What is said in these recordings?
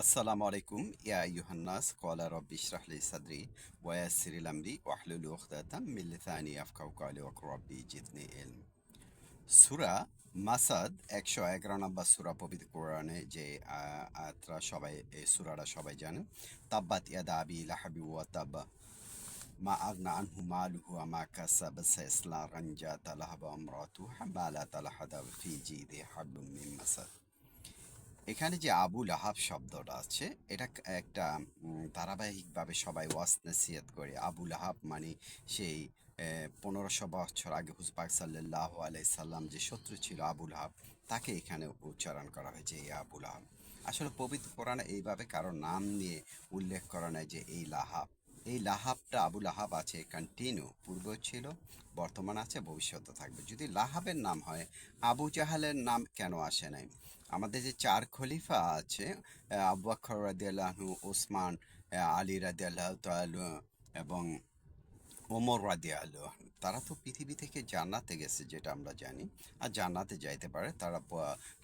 আসসালামু আলাইকুম, ইয়া ইউহান্নাস কলা রব্বি ইশরাহলি সাদরি ওয়াসির আমরি ওয়াহলুল উখদাতাম মিন লিসানি ইয়াফকাহু কওলি ওয়া রব্বি জিদনি ইলম। সূরা মাসাদ একশো এগারো নম্বর সূরা পবিত্র কোরআনে যে, আ- আয়াতটা সবাই এই সূরাটা সবাই জানেন তাব্বাত ইয়াদা আবি লাহাবি ওয়া তাব্বা, মা আগনা আনহু মালুহু ওয়া মা কাসাব সায়াসলা রানজা তালাহাবা আমরাতু হামালা তালাহাদা ফি জিদি হাবলুম মিন মাসাদ। এখানে যে আবু লাহাব শব্দটা আছে, এটা একটা ধারাবাহিকভাবে সবাই ওয়াস নসিহত করে। আবু লাহাব মানে সেই পনেরোশো বছর আগে হুজবাক সাল্লাহ আলাই সাল্লাম যে শত্রু ছিল আবু লাহাব, তাকে এখানে উচ্চারণ করা হয়েছে, এই আবু লাহাব। আসলে পবিত্র কোরআনে এইভাবে কারও নাম নিয়ে উল্লেখ করা নেয় যে এই লাহাব এই লাহাবটা আবু লাহাব আছে কন্টিনিউ পূর্ব ছিল, বর্তমান আছে, ভবিষ্যতে থাকবে। যদি লাহাবের নাম হয়, আবু জাহালের নাম কেন আসে নাই? আমাদের যে চার খলিফা আছে, আবু আখর রাদিয়াল্লাহু ওসমান আলী রাদিয়াল্লাহু তাআলা এবং ওমর রাদিয়াল্লাহু আনহু। তারা তো পৃথিবী থেকে জান্নাতে গেছে যেটা আমরা জানি। আর জান্নাতে যাইতে পারে, তারা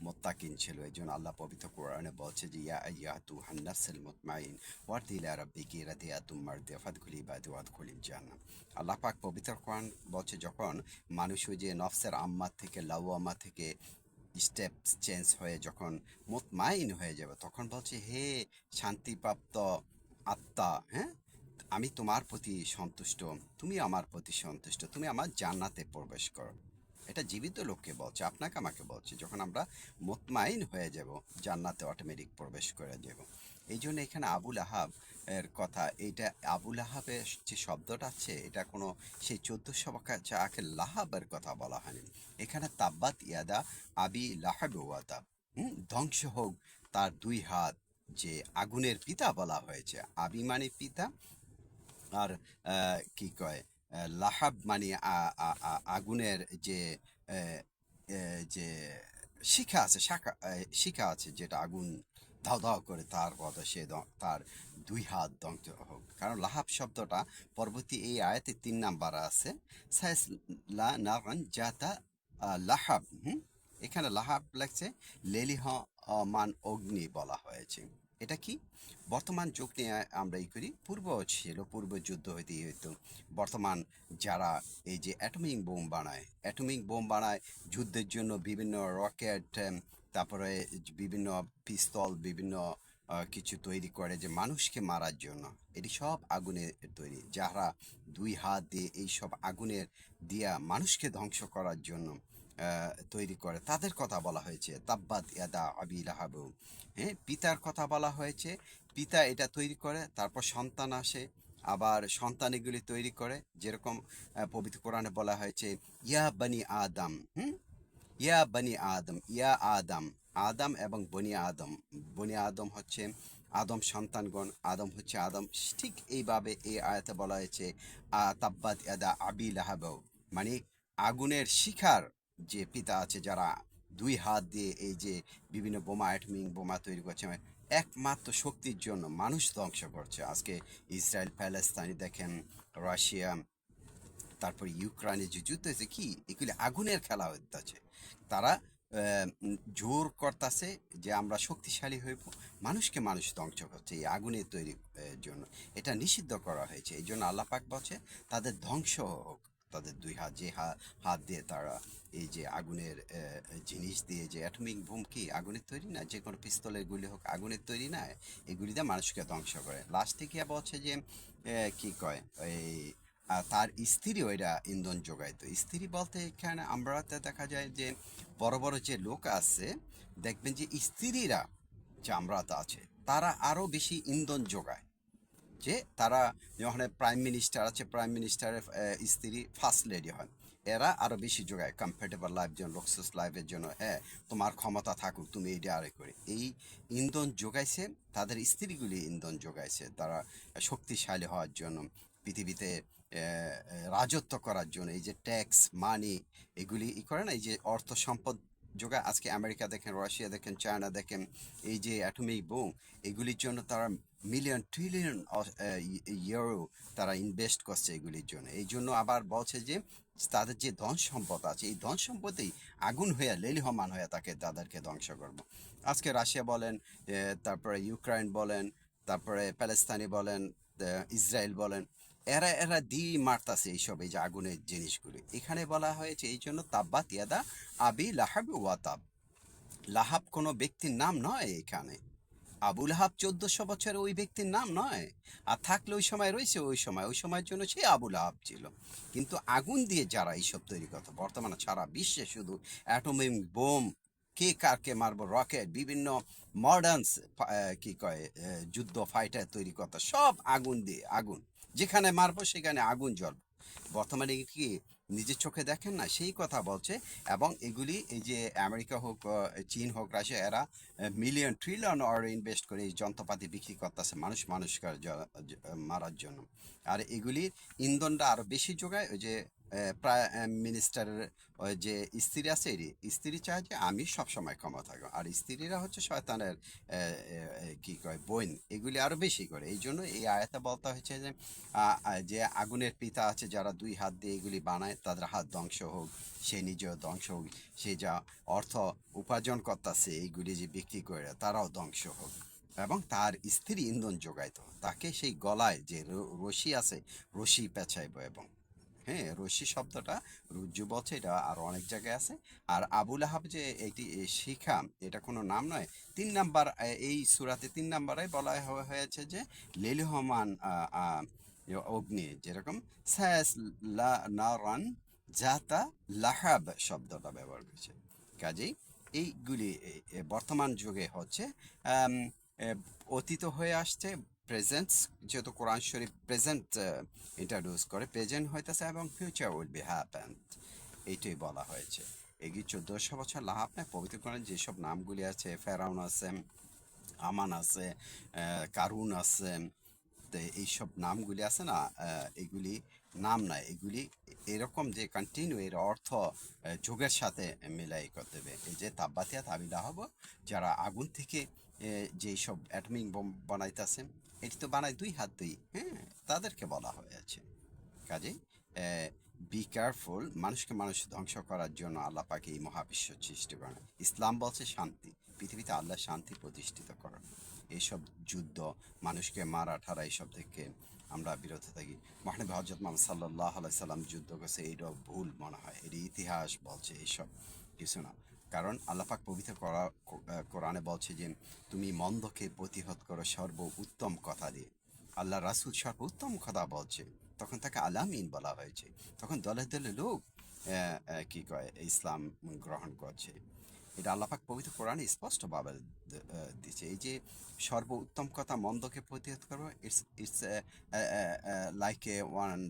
মোত্তাকিন ছিল। এই জন্য আল্লাহ পবিত্র কোরআনে বলছে যে, ইয়া আইয়াতু হান্নাসিল মুতমাইন, ওয়ারদিলা রাব্বিকি রাদিয়াতুম মারদিয়া ফাদখুলি বাদি ওয়াদখুলিল জান্নাহ। আল্লাহ পাক পবিত্র কোরআন বলছে, যখন মানুষ ওই যে নফসের আম্মা থেকে লাউয়ামা থেকে স্টেপ চেঞ্জ হয়ে যখন মোতমাইন হয়ে যাবে, তখন বলছে, হে শান্তিপ্রাপ্ত আত্মা হ্যাঁ? আমি তোমার প্রতি সন্তুষ্ট, তুমি আমার প্রতি সন্তুষ্ট, তুমি আমার জান্নাতে প্রবেশ করো। এটা জীবিত লোককে বলছে, আপনাকে আমাকে বলছে, যখন আমরা মোতমাইন হয়ে যাব, জান্নাতে অটোমেটিক প্রবেশ করে যাব। এই জন্য এখানে আবুল আহাব এর কথা, এইটা আবুল আহাবের যে শব্দটা আছে, এটা কোনো সেই চোদ্দশো চাকে লাহাবের কথা বলা হয়নি। এখানে তাব্বাত ইয়াদা আবি লাহাব ওয়াতাব হুম, ধ্বংস হোক তার দুই হাত, যে আগুনের পিতা বলা হয়েছে। আবি মানে পিতা আর কি কয় লাহাব মানে আগুনের যে যে শিখা আছে, শাখা শিখা আছে যেটা আগুন ধাও ধাও করে তার কথা সে তার দুই হাত দগ্ধ হোক। কারণ লাহাব শব্দটা পরবর্তী এই আয়াতে তিন নাম্বার আছে, সাইস লা নারান জাতা লাহাব, হুম? এখানে লাহাব লাগছে লেলিহ মান অগ্নি বলা হয়েছে। এটা কি? বর্তমান যুগ নিয়ে আমরা এই করি। পূর্ব ছিল পূর্ব যুদ্ধ হইতেই হইতো। বর্তমান যারা এই যে অ্যাটমিক বোম বানায়, অ্যাটমিক বোম বানায় যুদ্ধের জন্য বিভিন্ন রকেট তারপরে বিভিন্ন পিস্তল, বিভিন্ন কিছু তৈরি করে যে মানুষকে মারার জন্য। এটি সব আগুনের তৈরি। যারা দুই হাত দিয়ে এই সব আগুনের দিয়া মানুষকে ধ্বংস করার জন্য তৈরি করে। তাদের কথা বলা হয়েছে, তাব্বাত ইয়াদা আবি লাহাবু। হ্যাঁ পিতার কথা বলা হয়েছে, পিতা এটা তৈরি করে, তারপর সন্তান আসে, আবার সন্তান এগুলি তৈরি করে, যেরকম পবিত্র কোরআনে বলা হয়েছে, ইয়া বানি আদম, হুম? ইয়া বানি আদম, ইয়া আদম আদম এবং বনি আদম। বনি আদম হচ্ছে আদম সন্তানগণ, আদম হচ্ছে আদম। ঠিক এইভাবে এই আয়াতে বলা হয়েছে, আ তাব্বাত ইয়াদা আবি লাহাব। মানে আগুনের শিখার যে পিতা আছে যারা দুই হাত দিয়ে এই যে বিভিন্ন বোমা অ্যাটমিক বোমা তৈরি করছে একমাত্র শক্তির জন্য মানুষ ধ্বংস করছে। আজকে ইসরায়েল প্যালেস্তানি দেখেন রাশিয়া তারপর ইউক্রেনে যে যুদ্ধ হয়েছে কি? এগুলি আগুনের খেলা হচ্ছে তারা জোর করতেছে যে আমরা শক্তিশালী হইব মানুষকে মানুষ ধ্বংস করছে এই আগুনের তৈরি আহ, জন্য। এটা নিষিদ্ধ করা হয়েছে। এই জন্য আল্লাহ পাক বলছে তাদের ধ্বংস হোক। তাদের দুই হাত যে হাত দিয়ে তারা এই যে আগুনের জিনিস দিয়ে যে অ্যাটমিক বোম কি আগুনের তৈরি না? যে কোনো পিস্তলের গুলি হোক আগুনের তৈরি না? এগুলি দিয়ে মানুষকে ধ্বংস করে। লাস্টে গিয়ে বলছে যে আহ, কি কয়? এই তার স্ত্রী ওইটা ইন্ধন যোগাইতো স্ত্রী বলতে এখানে আমরা দেখা যায় যে বড় বড় যে লোক আছে দেখবেন যে স্ত্রীরা যে আমরাতে আছে তারা আরও বেশি ইন্ধন যোগায়। যে তারা যখন প্রাইম মিনিস্টার আছে প্রাইম মিনিস্টারের স্ত্রী ফার্স্ট লেডি হন এরা আরও বেশি যোগায় কমফোর্টেবল লাইফ জন্য লক্সাস লাইফের জন্য। হ্যাঁ তোমার ক্ষমতা থাকুক, তুমি এইটা আরে করে। এই ইন্ধন যোগাইছে, তাদের স্ত্রীগুলি ইন্ধন যোগাইছে। তারা শক্তিশালী হওয়ার জন্য, পৃথিবীতে রাজত্ব করার জন্য, এই যে ট্যাক্স মানি এগুলি ই করে না, এই যে অর্থ সম্পদ যোগায়। আজকে আমেরিকা দেখেন, রাশিয়া দেখেন, চায়না দেখেন, এই যে অ্যাটমিক বোম এগুলির জন্য তারা মিলিয়ন ট্রিলিয়ন ইউরো তারা ইনভেস্ট করছে এগুলির জন্য। এই জন্য আবার বলছে যে, তাদের যে ধন সম্পদ আছে, এই ধন সম্পদেই আগুন হয়ে লেলিহমান হয়ে তাকে, তাদেরকে ধ্বংস করব। আজকে রাশিয়া বলেন তারপরে ইউক্রাইন বলেন, তারপরে প্যালেস্তানি বলেন ইসরায়েল বলেন, এরা এরা দি মারতাছে এইসব, এই যে আগুনের জিনিসগুলি। এখানে বলা হয়েছে এই জন্য তাব্বাত ইয়াদা আবি লাহাব ওয়াতাব লাহাব কোনো ব্যক্তির নাম নয় এখানে। আবু লাহাব চোদ্দশো বছরের ওই ব্যক্তির নাম নয়। আর থাকলে ওই সময় রয়েছে, ওই সময়, ওই সময়ের জন্য সে আবুল লাহাব ছিল। কিন্তু আগুন দিয়ে যারা এইসব তৈরি করতো, বর্তমানে সারা বিশ্বে শুধু অ্যাটমিক বোম, কে কারকে মারবো, রকেট, বিভিন্ন মডার্ন কি কয় যুদ্ধ ফাইটার তৈরি করতো, সব আগুন দিয়ে, আগুন। যেখানে মারবো সেখানে আগুন জ্বলবে। বর্তমানে কি নিজের চোখে দেখেন না? সেই কথা বলছে এবং এগুলি এই যে আমেরিকা হোক চীন হোক, রাশিয়া, এরা মিলিয়ন ট্রিলিয়ন অর ইনভেস্ট করে এই যন্ত্রপাতি বিক্রি করতেছে মানুষ মানুষকে মারার জন্য। আর এগুলির ইন্ধনটা আরও বেশি যোগায়, ওই যে মিনিস্টারের যে স্ত্রী আছে, স্ত্রী চায় যে আমি সবসময় ক্ষমা থাকব। আর স্ত্রীরা হচ্ছে শয়তানের কি কয়, বোন, এগুলি আরও বেশি করে। এই জন্য এই আয়াতে বলতে হয়েছে যে যে আগুনের পিতা আছে, যারা দুই হাত দিয়ে এগুলি বানায়, তাদের হাত ধ্বংস হোক, সে নিজেও ধ্বংস হোক, সে যা অর্থ উপার্জন করতেছে এইগুলি যে বিক্রি করে, তারাও ধ্বংস হোক। এবং তার স্ত্রী ইন্ধন যোগাইতো তাকে সেই গলায় যে রশি আছে, রশি পেঁচাইব এবং হ্যাঁ রশি শব্দটা রুজ্জু বলছে, এটা আর অনেক জায়গায় আছে। আর আবুল আহাব যে এটি শিখা এটা কোনো নাম নয়। তিন নাম্বার এই সুরাতে তিন নাম্বারে বলা হয়েছে যে লেলিহমান অগ্নি, যেরকম স্যাস লা জাতা লাহাব শব্দটা ব্যবহার করেছে। কাজেই এইগুলি বর্তমান যুগে হচ্ছে অতীত হয়ে আসছে প্রেজেন্ট যেহেতু কোরআন শরীফ প্রেজেন্ট ইন্ট্রোডিউস করে প্রেজেন্ট হইতেছে এবং ফিউচার উইল বি হ্যাপেন এইটাই বলা হয়েছে। এগিয়ে চোদ্দোশো বছর লাভ নেয় পবিত্র কোরআন যেসব নামগুলি আছে, ফেরাউন আছে আমান আছে কারুন আছে এইসব নামগুলি আছে না এগুলি নাম না এগুলি এরকম যে কন্টিনিউ এর অর্থ যোগের সাথে মিলাই করতে হবে। এই যে তাব্বাতিয়া তাবিলা হব, যারা আগুন থেকে যে সব অ্যাটমিক বোম বানাইতেছে, এটি তো বানায় দুই হাত দুই হ্যাঁ তাদেরকে বলা হয়েছে কাজেই বি কেয়ারফুল মানুষকে মানুষ ধ্বংস করার জন্য আল্লাহ পাকে এই মহাবিশ্ব সৃষ্টি করেন। ইসলাম বলছে শান্তি, পৃথিবীতে আল্লাহ শান্তি প্রতিষ্ঠিত করেন। এইসব যুদ্ধ মানুষকে মারা ঠারা এইসব থেকে আমরা বিরত থাকি। মহানবী হজরত মোহাম্মদ সাল্লাহ সাল্লাম যুদ্ধ করছে এইটাও ভুল মনে হয় এর ইতিহাস বলছে এইসব কিছু না। কারণ আল্লাপাক পবিত্র করা, কোরআনে বলছে যে, তুমি মন্দকে প্রতিহত করো সর্ব উত্তম কথা দিয়ে। আল্লাহ রাসুল সর্ব উত্তম কথা বলছে। তখন তাকে আলামিন বলা হয়েছে। তখন দলে দলে লোক কি কয়, ইসলাম গ্রহণ করছে। এটা আল্লাপাক পবিত্র কোরআনে স্পষ্টভাবে দিচ্ছে এই যে সর্ব উত্তম কথা মন্দকে প্রতিহত করব it's it's like a one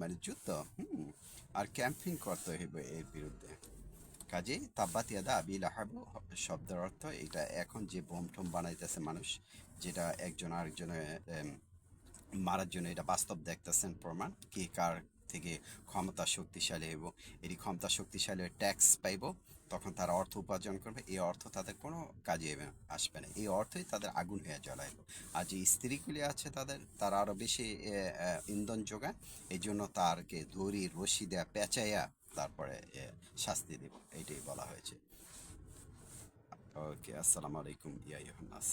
মানে যুদ্ধ হুম, আর ক্যাম্পিং করতে হবে এর বিরুদ্ধে। কাজে তাব্বাত ইয়াদা আবি লাহাব শব্দের অর্থ এটা এখন যে বোম টোম বানাইতেছে মানুষ যেটা একজন আরেকজনের মারার জন্য এটা বাস্তব দেখতেছেন প্রমাণ কে কার থেকে ক্ষমতা শক্তিশালী হইব এটি ক্ষমতা শক্তিশালী ট্যাক্স পাইব, তখন তারা অর্থ উপার্জন করবে। এই অর্থ তাদের কোনো কাজে আসবে না। এই অর্থই তাদের আগুন হয়ে জ্বলাইব। আর যে স্ত্রীগুলি আছে তাদের, তারা আরও বেশি ইন্ধন যোগায় এই জন্য তারকে দড়ি, রশি দেয়া, পেঁচাইয়া তারপরে শাস্তি দেব। এইটাই বলা হয়েছে। ওকে, আসসালামু আলাইকুম ইয়াই ইউহান্নাস